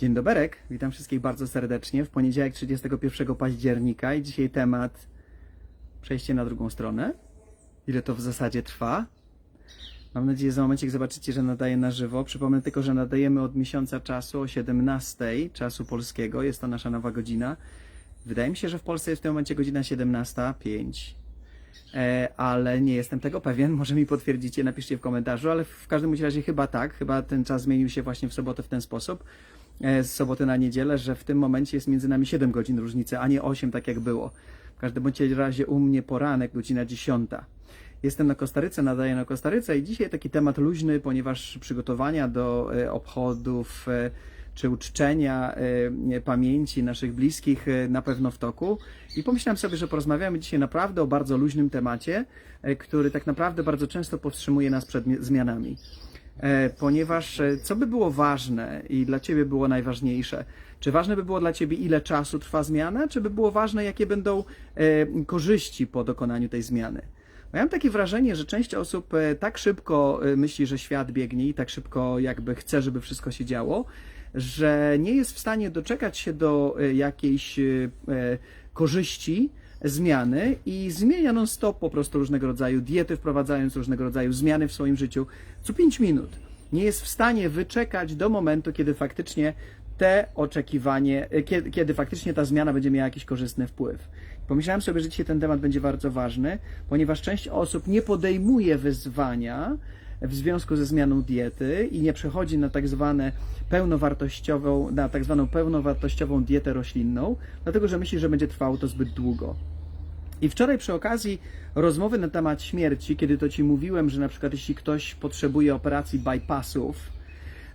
Dzień doberek, witam wszystkich bardzo serdecznie w poniedziałek 31 października i dzisiaj temat przejście na drugą stronę. Ile to w zasadzie trwa? Mam nadzieję, że za momencik zobaczycie, że nadaję na żywo. Przypomnę tylko, że nadajemy od miesiąca czasu o 17 czasu polskiego. Jest to nasza nowa godzina. Wydaje mi się, że w Polsce jest w tym momencie godzina 17.05. E, ale nie jestem tego pewien. Może mi potwierdzicie, napiszcie w komentarzu, ale w każdym razie chyba tak. Chyba ten czas zmienił się właśnie w sobotę w ten sposób. E, z soboty na niedzielę, że w tym momencie jest między nami 7 godzin różnicy, a nie 8, tak jak było. W każdym bądź razie u mnie poranek, godzina 10. Jestem na Kostaryce, nadaję na Kostaryce i dzisiaj taki temat luźny, ponieważ przygotowania do e, obchodów czy uczczenia e, pamięci naszych bliskich e, na pewno w toku. I pomyślałem sobie, że porozmawiamy dzisiaj naprawdę o bardzo luźnym temacie, e, który tak naprawdę bardzo często powstrzymuje nas przed mi- zmianami. Ponieważ co by było ważne i dla Ciebie było najważniejsze? Czy ważne by było dla Ciebie, ile czasu trwa zmiana, czy by było ważne, jakie będą korzyści po dokonaniu tej zmiany? Mam takie wrażenie, że część osób tak szybko myśli, że świat biegnie i tak szybko jakby chce, żeby wszystko się działo, że nie jest w stanie doczekać się do e, jakiejś e, e, korzyści, zmiany i zmienia non-stop po prostu różnego rodzaju diety, wprowadzając różnego rodzaju zmiany w swoim życiu co 5 minut. Nie jest w stanie wyczekać do momentu, kiedy faktycznie te oczekiwanie, kiedy, kiedy faktycznie ta zmiana będzie miała jakiś korzystny wpływ. Pomyślałem sobie, że dzisiaj ten temat będzie bardzo ważny, ponieważ część osób nie podejmuje wyzwania w związku ze zmianą diety i nie przechodzi na tak zwane pełnowartościową, na tak zwaną pełnowartościową dietę roślinną, dlatego że myśli, że będzie trwało to zbyt długo. I wczoraj przy okazji rozmowy na temat śmierci, kiedy to Ci mówiłem, że na przykład jeśli ktoś potrzebuje operacji bypassów,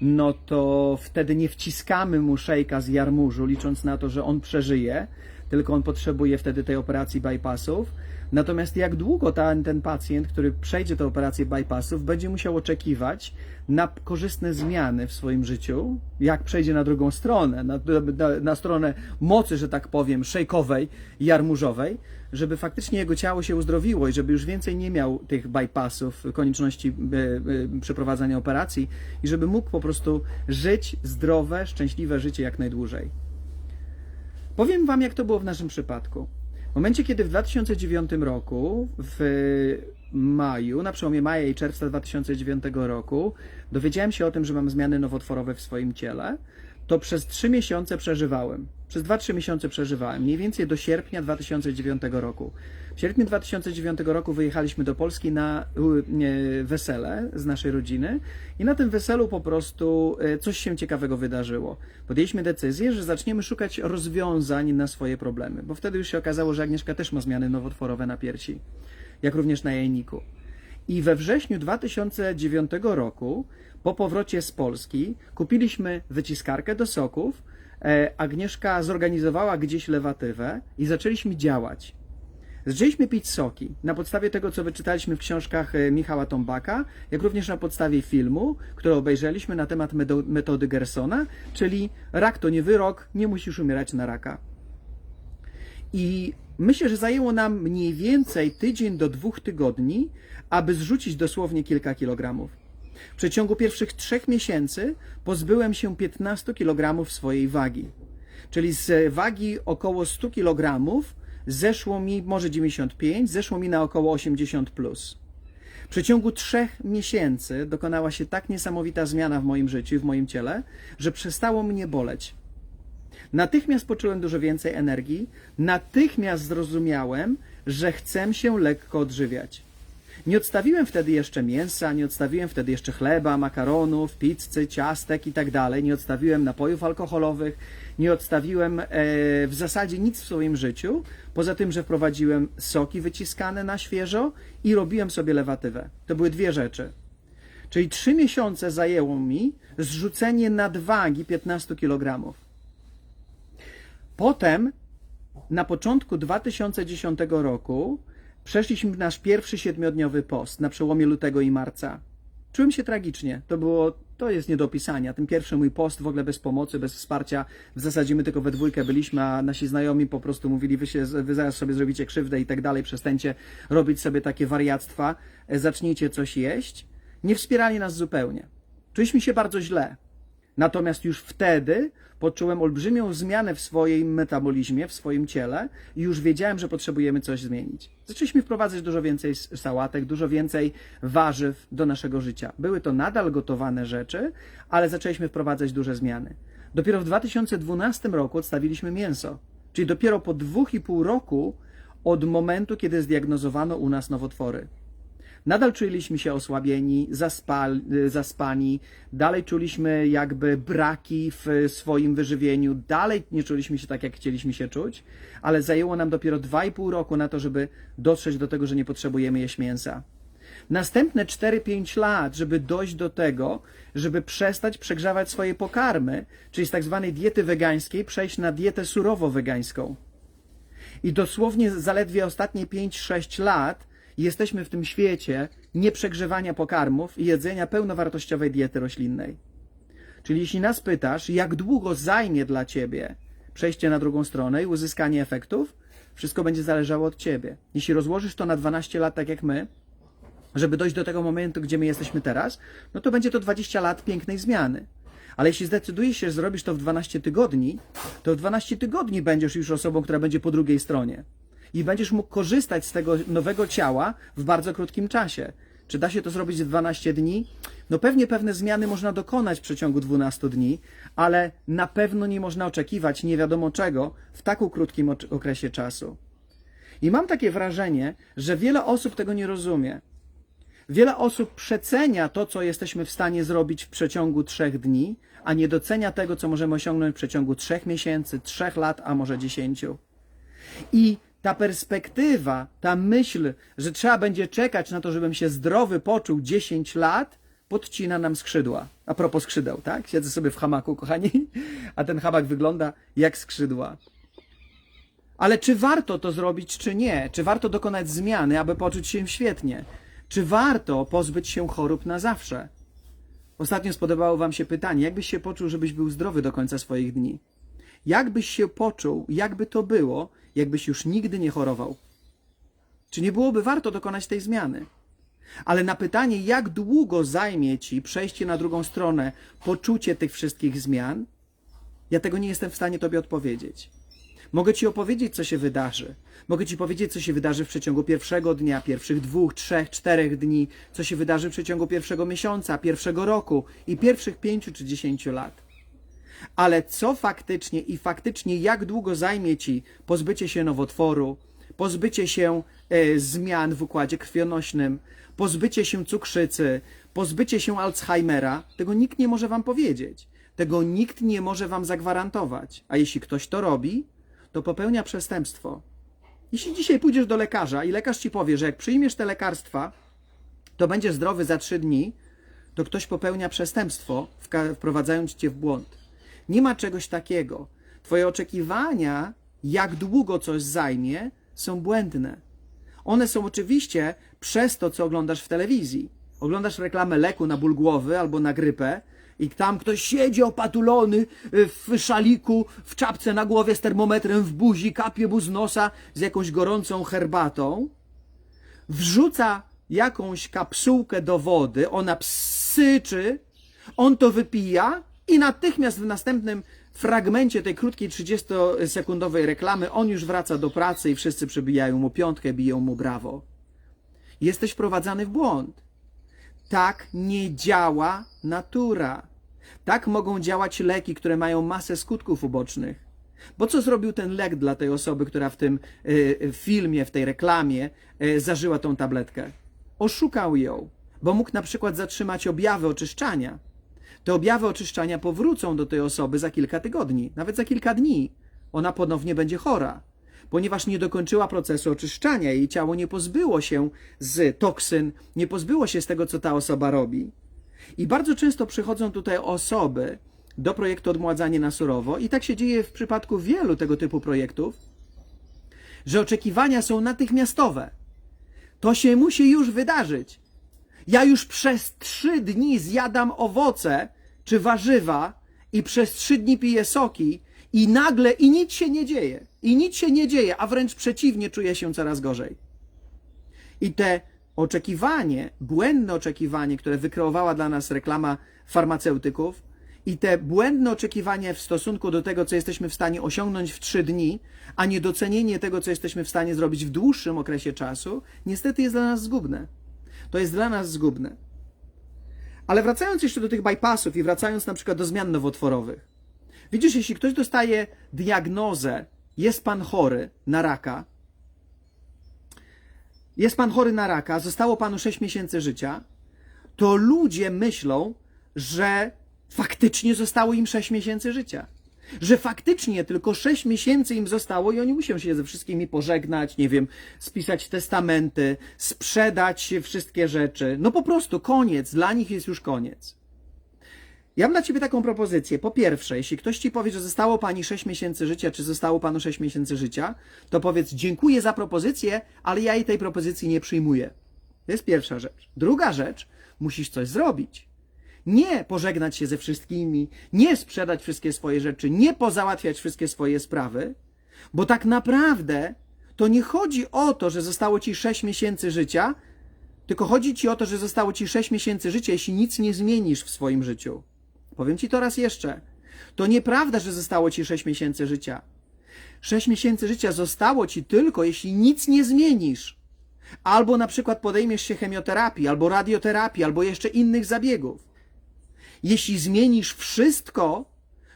no to wtedy nie wciskamy mu szejka z jarmużu, licząc na to, że on przeżyje, tylko on potrzebuje wtedy tej operacji bypassów. Natomiast jak długo ten, ten pacjent, który przejdzie tę operację bypassów, będzie musiał oczekiwać na korzystne zmiany w swoim życiu, jak przejdzie na drugą stronę, na, na, na stronę mocy, że tak powiem, szejkowej, jarmużowej, żeby faktycznie jego ciało się uzdrowiło i żeby już więcej nie miał tych bypassów, konieczności e, e, przeprowadzania operacji i żeby mógł po prostu żyć zdrowe, szczęśliwe życie jak najdłużej. Powiem Wam, jak to było w naszym przypadku. W momencie, kiedy w 2009 roku, w maju, na przełomie maja i czerwca 2009 roku, dowiedziałem się o tym, że mam zmiany nowotworowe w swoim ciele, to przez 3 miesiące przeżywałem. Przez 2-3 miesiące przeżywałem, mniej więcej do sierpnia 2009 roku. W sierpniu 2009 roku wyjechaliśmy do Polski na wesele z naszej rodziny i na tym weselu po prostu e, coś się ciekawego wydarzyło. Podjęliśmy decyzję, że zaczniemy szukać rozwiązań na swoje problemy, bo wtedy już się okazało, że Agnieszka też ma zmiany nowotworowe na piersi, jak również na jajniku. I we wrześniu 2009 roku, po powrocie z Polski, kupiliśmy wyciskarkę do soków. E, Agnieszka zorganizowała gdzieś lewatywę i zaczęliśmy działać. Zaczęliśmy pić soki na podstawie tego, co wyczytaliśmy w książkach e, Michała Tombaka, jak również na podstawie filmu, który obejrzeliśmy na temat metody Gersona, czyli rak to nie wyrok, nie musisz umierać na raka. I myślę, że zajęło nam mniej więcej tydzień do dwóch tygodni, aby zrzucić dosłownie kilka kilogramów. W przeciągu pierwszych trzech miesięcy pozbyłem się 15 kg swojej wagi. Czyli z wagi około 100 kg zeszło mi może 95, zeszło mi na około 80 plus. W przeciągu trzech miesięcy dokonała się tak niesamowita zmiana w moim życiu, w moim ciele, że przestało mnie boleć. Natychmiast poczułem dużo więcej energii, natychmiast zrozumiałem, że chcę się lekko odżywiać. Nie odstawiłem wtedy jeszcze mięsa, nie odstawiłem wtedy jeszcze chleba, makaronów, pizzy, ciastek i tak dalej, nie odstawiłem napojów alkoholowych, nie odstawiłem e, w zasadzie nic w swoim życiu, poza tym, że wprowadziłem soki wyciskane na świeżo i robiłem sobie lewatywę. To były dwie rzeczy. Czyli trzy miesiące zajęło mi zrzucenie nadwagi 15 kg. Potem, na początku 2010 roku, przeszliśmy nasz pierwszy siedmiodniowy post na przełomie lutego i marca. Czułem się tragicznie. To było, to jest nie do opisania. Ten pierwszy mój post w ogóle bez pomocy, bez wsparcia. W zasadzie my tylko we dwójkę byliśmy, a nasi znajomi po prostu mówili, wy, się, wy zaraz sobie zrobicie krzywdę i tak dalej, przestańcie robić sobie takie wariactwa, e, zacznijcie coś jeść. Nie wspierali nas zupełnie. Czuliśmy się bardzo źle. Natomiast już wtedy poczułem olbrzymią zmianę w swoim metabolizmie, w swoim ciele i już wiedziałem, że potrzebujemy coś zmienić. Zaczęliśmy wprowadzać dużo więcej sałatek, dużo więcej warzyw do naszego życia. Były to nadal gotowane rzeczy, ale zaczęliśmy wprowadzać duże zmiany. Dopiero w 2012 roku odstawiliśmy mięso, czyli dopiero po dwóch i pół roku od momentu, kiedy zdiagnozowano u nas nowotwory. Nadal czuliśmy się osłabieni, zaspal, zaspani, dalej czuliśmy jakby braki w swoim wyżywieniu, dalej nie czuliśmy się tak, jak chcieliśmy się czuć, ale zajęło nam dopiero 2,5 roku na to, żeby dotrzeć do tego, że nie potrzebujemy jeść mięsa. Następne 4-5 lat, żeby dojść do tego, żeby przestać przegrzewać swoje pokarmy, czyli z tak zwanej diety wegańskiej przejść na dietę surowo-wegańską. I dosłownie zaledwie ostatnie 5-6 lat jesteśmy w tym świecie nieprzegrzewania pokarmów i jedzenia pełnowartościowej diety roślinnej. Czyli jeśli nas pytasz, jak długo zajmie dla ciebie przejście na drugą stronę i uzyskanie efektów, wszystko będzie zależało od ciebie. Jeśli rozłożysz to na 12 lat, tak jak my, żeby dojść do tego momentu, gdzie my jesteśmy teraz, no to będzie to 20 lat pięknej zmiany. Ale jeśli zdecydujesz się, że zrobisz to w 12 tygodni, to w 12 tygodni będziesz już osobą, która będzie po drugiej stronie. I będziesz mógł korzystać z tego nowego ciała w bardzo krótkim czasie. Czy da się to zrobić w 12 dni? No pewnie pewne zmiany można dokonać w przeciągu 12 dni, ale na pewno nie można oczekiwać nie wiadomo czego w tak krótkim okresie czasu. I mam takie wrażenie, że wiele osób tego nie rozumie. Wiele osób przecenia to, co jesteśmy w stanie zrobić w przeciągu trzech dni, a nie docenia tego, co możemy osiągnąć w przeciągu trzech miesięcy, trzech lat, a może dziesięciu. I ta perspektywa, ta myśl, że trzeba będzie czekać na to, żebym się zdrowy poczuł 10 lat, podcina nam skrzydła. A propos skrzydeł, tak? Siedzę sobie w hamaku, kochani, a ten hamak wygląda jak skrzydła. Ale czy warto to zrobić, czy nie? Czy warto dokonać zmiany, aby poczuć się świetnie? Czy warto pozbyć się chorób na zawsze? Ostatnio spodobało Wam się pytanie, jakbyś się poczuł, żebyś był zdrowy do końca swoich dni? Jakbyś się poczuł, jakby to było, jakbyś już nigdy nie chorował? Czy nie byłoby warto dokonać tej zmiany? Ale na pytanie, jak długo zajmie Ci przejście na drugą stronę, poczucie tych wszystkich zmian, ja tego nie jestem w stanie Tobie odpowiedzieć. Mogę Ci opowiedzieć, co się wydarzy. Mogę Ci powiedzieć, co się wydarzy w przeciągu pierwszego dnia, pierwszych dwóch, trzech, czterech dni, co się wydarzy w przeciągu pierwszego miesiąca, pierwszego roku i pierwszych pięciu czy dziesięciu lat. Ale co faktycznie i faktycznie jak długo zajmie Ci pozbycie się nowotworu, pozbycie się e, zmian w układzie krwionośnym, pozbycie się cukrzycy, pozbycie się Alzheimera, tego nikt nie może Wam powiedzieć. Tego nikt nie może Wam zagwarantować. A jeśli ktoś to robi, to popełnia przestępstwo. Jeśli dzisiaj pójdziesz do lekarza i lekarz ci powie, że jak przyjmiesz te lekarstwa, to będziesz zdrowy za trzy dni, to ktoś popełnia przestępstwo, wprowadzając cię w błąd. Nie ma czegoś takiego. Twoje oczekiwania, jak długo coś zajmie, są błędne. One są oczywiście przez to, co oglądasz w telewizji. Oglądasz reklamę leku na ból głowy albo na grypę i tam ktoś siedzi opatulony y, w szaliku, w czapce na głowie z termometrem w buzi, kapie mu z nosa z jakąś gorącą herbatą wrzuca jakąś kapsułkę do wody, ona psyczy, on to wypija i natychmiast w następnym fragmencie tej krótkiej 30-sekundowej reklamy on już wraca do pracy i wszyscy przybijają mu piątkę, biją mu brawo. Jesteś wprowadzany w błąd. Tak nie działa natura. Tak mogą działać leki, które mają masę skutków ubocznych. Bo co zrobił ten lek dla tej osoby, która w tym y, filmie, w tej reklamie y, zażyła tą tabletkę? Oszukał ją, bo mógł na przykład zatrzymać objawy oczyszczania. Te objawy oczyszczania powrócą do tej osoby za kilka tygodni, nawet za kilka dni. Ona ponownie będzie chora, ponieważ nie dokończyła procesu oczyszczania. Jej ciało nie pozbyło się z toksyn, nie pozbyło się z tego, co ta osoba robi. I bardzo często przychodzą tutaj osoby do projektu Odmładzanie na surowo, i tak się dzieje w przypadku wielu tego typu projektów, że oczekiwania są natychmiastowe. To się musi już wydarzyć. Ja już przez trzy dni zjadam owoce czy warzywa i przez trzy dni piję soki i nagle i nic się nie dzieje. I nic się nie dzieje, a wręcz przeciwnie, czuję się coraz gorzej. I te oczekiwanie, błędne oczekiwanie, które wykreowała dla nas reklama farmaceutyków i te błędne oczekiwania w stosunku do tego, co jesteśmy w stanie osiągnąć w trzy dni, a niedocenienie tego, co jesteśmy w stanie zrobić w dłuższym okresie czasu, niestety jest dla nas zgubne. To jest dla nas zgubne. Ale wracając jeszcze do tych bypassów i wracając na przykład do zmian nowotworowych. Widzisz, jeśli ktoś dostaje diagnozę, jest pan chory na raka, jest pan chory na raka, zostało panu 6 miesięcy życia, to ludzie myślą, że faktycznie zostało im 6 miesięcy życia. Że faktycznie tylko 6 miesięcy im zostało i oni muszą się ze wszystkimi pożegnać, nie wiem, spisać testamenty, sprzedać wszystkie rzeczy. No po prostu koniec, dla nich jest już koniec. Ja mam dla ciebie taką propozycję. Po pierwsze, jeśli ktoś ci powie, że zostało pani 6 miesięcy życia, czy zostało panu 6 miesięcy życia, to powiedz dziękuję za propozycję, ale ja jej tej propozycji nie przyjmuję. To jest pierwsza rzecz. Druga rzecz, musisz coś zrobić. Nie pożegnać się ze wszystkimi, nie sprzedać wszystkie swoje rzeczy, nie pozałatwiać wszystkie swoje sprawy, bo tak naprawdę to nie chodzi o to, że zostało ci 6 miesięcy życia, tylko chodzi ci o to, że zostało ci 6 miesięcy życia, jeśli nic nie zmienisz w swoim życiu. Powiem ci to raz jeszcze. To nieprawda, że zostało ci 6 miesięcy życia. 6 miesięcy życia zostało ci tylko, jeśli nic nie zmienisz. Albo na przykład podejmiesz się chemioterapii, albo radioterapii, albo jeszcze innych zabiegów. Jeśli zmienisz wszystko,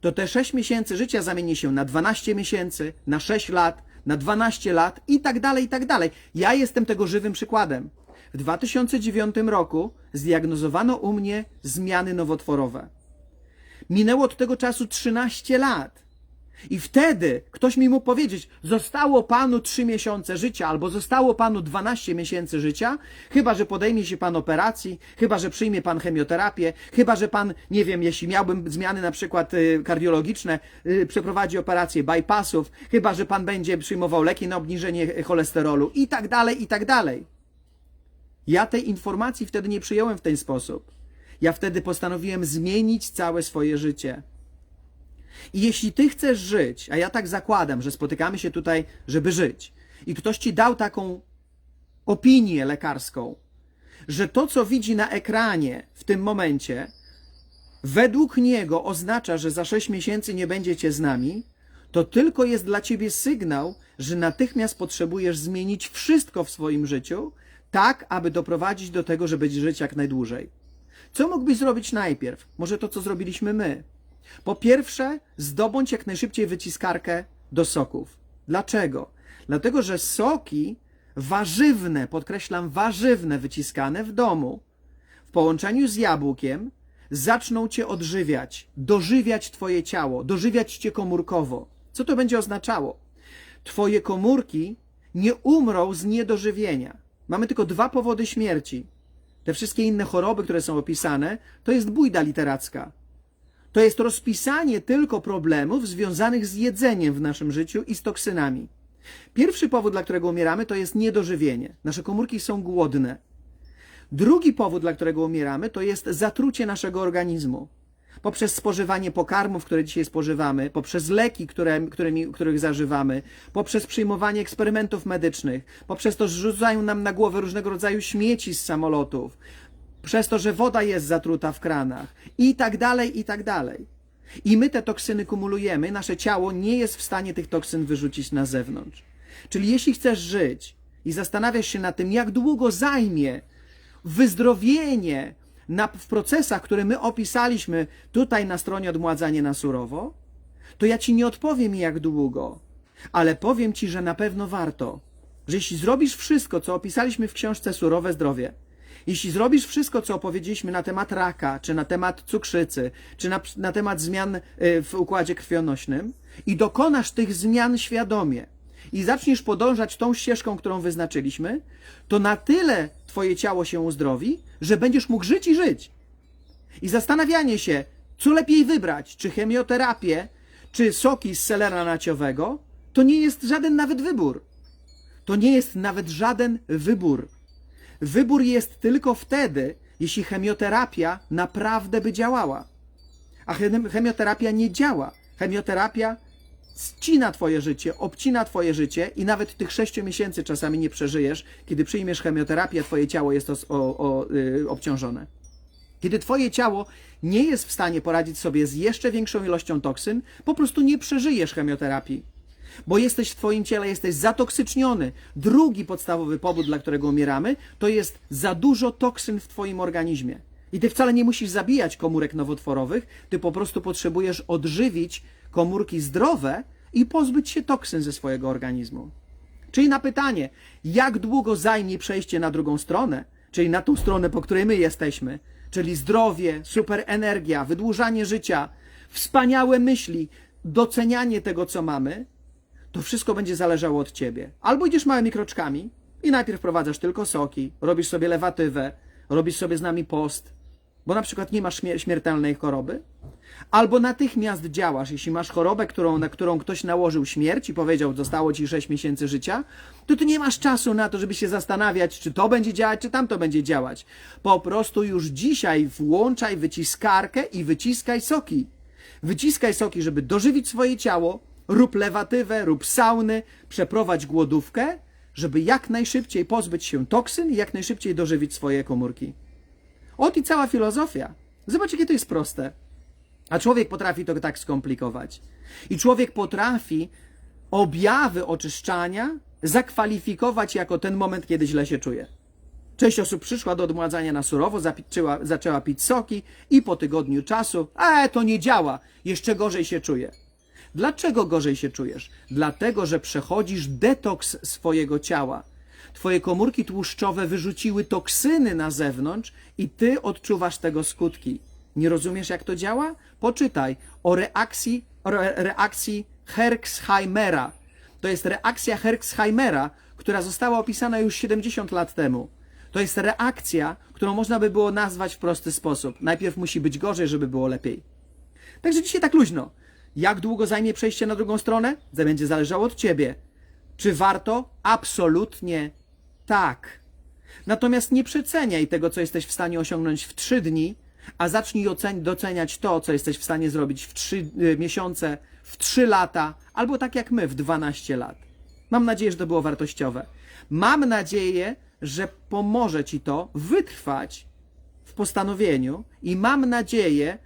to te 6 miesięcy życia zamieni się na 12 miesięcy, na 6 lat, na 12 lat i tak dalej, i tak dalej. Ja jestem tego żywym przykładem. W 2009 roku zdiagnozowano u mnie zmiany nowotworowe. Minęło od tego czasu 13 lat. I wtedy ktoś mi mógł powiedzieć, zostało panu 3 miesiące życia, albo zostało panu 12 miesięcy życia, chyba że podejmie się pan operacji, chyba że przyjmie pan chemioterapię, chyba że pan, nie wiem, jeśli miałbym zmiany na przykład y, kardiologiczne, y, przeprowadzi operację bypassów, chyba że pan będzie przyjmował leki na obniżenie cholesterolu i tak dalej, i tak dalej. Ja tej informacji wtedy nie przyjąłem w ten sposób. Ja wtedy postanowiłem zmienić całe swoje życie. I jeśli ty chcesz żyć, a ja tak zakładam, że spotykamy się tutaj, żeby żyć, i ktoś ci dał taką opinię lekarską, że to, co widzi na ekranie w tym momencie, według niego oznacza, że za 6 miesięcy nie będziecie z nami, to tylko jest dla ciebie sygnał, że natychmiast potrzebujesz zmienić wszystko w swoim życiu, tak, aby doprowadzić do tego, żeby żyć jak najdłużej. Co mógłbyś zrobić najpierw? Może to, co zrobiliśmy my. Po pierwsze, zdobądź jak najszybciej wyciskarkę do soków. Dlaczego? Dlatego, że soki warzywne, podkreślam, warzywne wyciskane w domu, w połączeniu z jabłkiem, zaczną cię odżywiać, dożywiać twoje ciało, dożywiać cię komórkowo. Co to będzie oznaczało? Twoje komórki nie umrą z niedożywienia. Mamy tylko dwa powody śmierci. Te wszystkie inne choroby, które są opisane, to jest bójda literacka. To jest rozpisanie tylko problemów związanych z jedzeniem w naszym życiu i z toksynami. Pierwszy powód, dla którego umieramy, to jest niedożywienie. Nasze komórki są głodne. Drugi powód, dla którego umieramy, to jest zatrucie naszego organizmu. Poprzez spożywanie pokarmów, które dzisiaj spożywamy, poprzez leki, które, którymi, których zażywamy, poprzez przyjmowanie eksperymentów medycznych, poprzez to, że rzucają nam na głowę różnego rodzaju śmieci z samolotów, przez to, że woda jest zatruta w kranach i tak dalej, i tak dalej. I my te toksyny kumulujemy, nasze ciało nie jest w stanie tych toksyn wyrzucić na zewnątrz. Czyli jeśli chcesz żyć i zastanawiasz się nad tym, jak długo zajmie wyzdrowienie na, w procesach, które my opisaliśmy tutaj na stronie Odmładzanie na surowo, to ja ci nie odpowiem jak długo, ale powiem ci, że na pewno warto. Że jeśli zrobisz wszystko, co opisaliśmy w książce Surowe Zdrowie, jeśli zrobisz wszystko, co opowiedzieliśmy na temat raka, czy na temat cukrzycy, czy na, na temat zmian y, w układzie krwionośnym i dokonasz tych zmian świadomie i zaczniesz podążać tą ścieżką, którą wyznaczyliśmy, to na tyle twoje ciało się uzdrowi, że będziesz mógł żyć i żyć. I zastanawianie się, co lepiej wybrać, czy chemioterapię, czy soki z selera naciowego, to nie jest żaden nawet wybór. To nie jest nawet żaden wybór. Wybór jest tylko wtedy, jeśli chemioterapia naprawdę by działała. A chemioterapia nie działa. Chemioterapia ścina twoje życie, obcina twoje życie i nawet tych sześciu miesięcy czasami nie przeżyjesz, kiedy przyjmiesz chemioterapię, twoje ciało jest o, o, y, obciążone. Kiedy twoje ciało nie jest w stanie poradzić sobie z jeszcze większą ilością toksyn, po prostu nie przeżyjesz chemioterapii. Bo jesteś w twoim ciele, jesteś zatoksyczniony. Drugi podstawowy powód, dla którego umieramy, to jest za dużo toksyn w twoim organizmie. I ty wcale nie musisz zabijać komórek nowotworowych, ty po prostu potrzebujesz odżywić komórki zdrowe i pozbyć się toksyn ze swojego organizmu. Czyli na pytanie, jak długo zajmie przejście na drugą stronę, czyli na tą stronę, po której my jesteśmy, czyli zdrowie, super energia, wydłużanie życia, wspaniałe myśli, docenianie tego, co mamy, to wszystko będzie zależało od ciebie. Albo idziesz małymi kroczkami i najpierw prowadzasz tylko soki, robisz sobie lewatywę, robisz sobie z nami post, bo na przykład nie masz śmier- śmiertelnej choroby, albo natychmiast działasz. Jeśli masz chorobę, którą, na którą ktoś nałożył śmierć i powiedział, zostało ci 6 miesięcy życia, to ty nie masz czasu na to, żeby się zastanawiać, czy to będzie działać, czy tamto będzie działać. Po prostu już dzisiaj włączaj wyciskarkę i wyciskaj soki. Wyciskaj soki, żeby dożywić swoje ciało, rób lewatywę, rób sauny, przeprowadź głodówkę, żeby jak najszybciej pozbyć się toksyn i jak najszybciej dożywić swoje komórki. Ot i cała filozofia. Zobacz, jakie to jest proste. A człowiek potrafi to tak skomplikować. I człowiek potrafi objawy oczyszczania zakwalifikować jako ten moment, kiedy źle się czuje. Część osób przyszła do odmładzania na surowo, zaczęła pić soki i po tygodniu czasu, e, to nie działa, jeszcze gorzej się czuje. Dlaczego gorzej się czujesz? Dlatego, że przechodzisz detoks swojego ciała. Twoje komórki tłuszczowe wyrzuciły toksyny na zewnątrz i ty odczuwasz tego skutki. Nie rozumiesz, jak to działa? Poczytaj o reakcji, re, reakcji Herxheimera. To jest reakcja Herxheimera, która została opisana już 70 lat temu. To jest reakcja, którą można by było nazwać w prosty sposób. Najpierw musi być gorzej, żeby było lepiej. Także dzisiaj tak luźno. Jak długo zajmie przejście na drugą stronę? To będzie zależało od ciebie. Czy warto? Absolutnie tak. Natomiast nie przeceniaj tego, co jesteś w stanie osiągnąć w trzy dni, a zacznij ocen- doceniać to, co jesteś w stanie zrobić w trzy y, miesiące, w trzy lata, albo tak jak my, w 12 lat. Mam nadzieję, że to było wartościowe. Mam nadzieję, że pomoże ci to wytrwać w postanowieniu i mam nadzieję,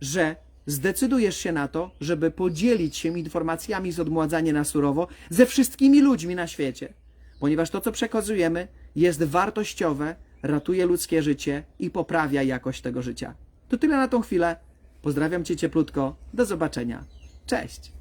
że zdecydujesz się na to, żeby podzielić się informacjami z odmładzania na surowo ze wszystkimi ludźmi na świecie. Ponieważ to, co przekazujemy, jest wartościowe, ratuje ludzkie życie i poprawia jakość tego życia. To tyle na tą chwilę. Pozdrawiam cię cieplutko. Do zobaczenia. Cześć.